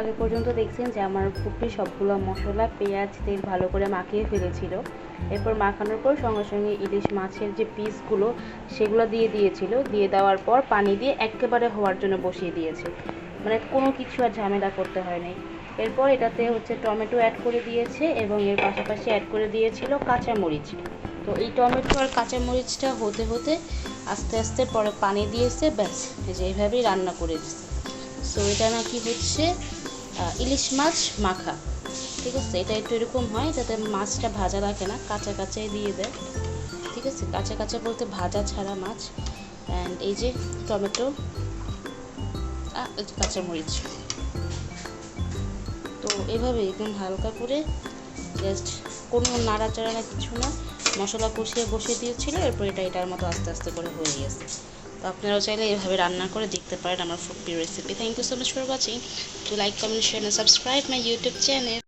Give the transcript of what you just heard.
আগে পর্যন্ত দেখছেন যে আমার ফুপি সবগুলো মশলা, পেঁয়াজ, তেল ভালো করে মাখিয়ে ফেলেছিল। এরপর মাখানোর পর সঙ্গে সঙ্গে ইলিশ মাছের যে পিসগুলো, সেগুলো দিয়ে দিয়েছিল। দিয়ে দেওয়ার পর পানি দিয়ে একেবারে হওয়ার জন্য বসিয়ে দিয়েছে। মানে কোনো কিছু আর ঝামেলা করতে হয় নাই এরপর এটাতে হচ্ছে টমেটো অ্যাড করে দিয়েছে এবং এর পাশাপাশি অ্যাড করে দিয়েছিল কাঁচামরিচ। তো এই টমেটো আর কাঁচামরিচটা হতে হতে আস্তে আস্তে পরে পানি দিয়েছে, ব্যাস যে এইভাবেই রান্না করে দিচ্ছে সো এটা নাকি হচ্ছে ইলিশ মাছ মাখা। ঠিক আছে? এটা একটু এরকম হয় যাতে মাছটা ভাজা রাখে না, কাঁচা কাঁচাই দিয়ে দেয়। ঠিক আছে? কাঁচা কাঁচা বলতে ভাজা ছাড়া মাছ। অ্যান্ড এই যে টমেটো কাঁচামরিচ। তো এভাবে একদম হালকা করে জাস্ট কোনো নাড়াচাড়া না কিছু না, মশলা কষিয়ে বসিয়ে দিয়েছিল, এরপর এটা এটার মতো আস্তে আস্তে করে হয়ে গেছে। তো আপনারাও চাইলে এভাবে রান্না করে দেখতে পারেন আমার ফুপি recipe thank you so much for watching to like comment share subscribe my YouTube channel